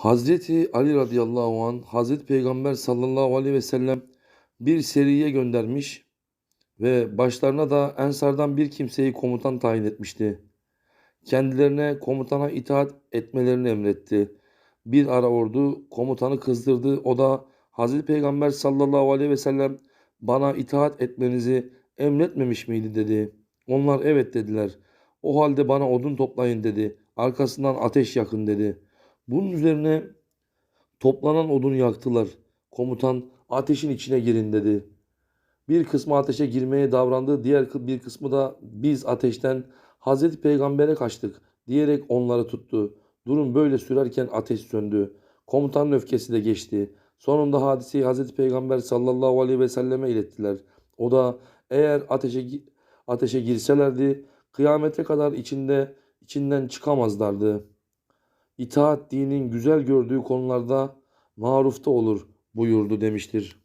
Hazreti Ali radıyallahu anh Hazreti Peygamber sallallahu aleyhi ve sellem bir seriye göndermiş ve başlarına da Ensardan bir kimseyi komutan tayin etmişti. Kendilerine komutana itaat etmelerini emretti. Bir ara ordu komutanı kızdırdı. O da Hazreti Peygamber sallallahu aleyhi ve sellem bana itaat etmenizi emretmemiş miydi dedi. Onlar evet dediler. O halde bana odun toplayın dedi. Arkasından ateş yakın dedi. Bunun üzerine toplanan odunu yaktılar. Komutan ateşin içine girin dedi. Bir kısmı ateşe girmeye davrandı. Diğer bir kısmı da biz ateşten Hazreti Peygamber'e kaçtık diyerek onları tuttu. Durum böyle sürerken ateş söndü. Komutanın öfkesi de geçti. Sonunda hadiseyi Hazreti Peygamber sallallahu aleyhi ve selleme ilettiler. O da eğer ateşe ateşe girselerdi kıyamete kadar içinde içinden çıkamazlardı. İtaat dinin güzel gördüğü konularda marufta olur buyurdu demiştir.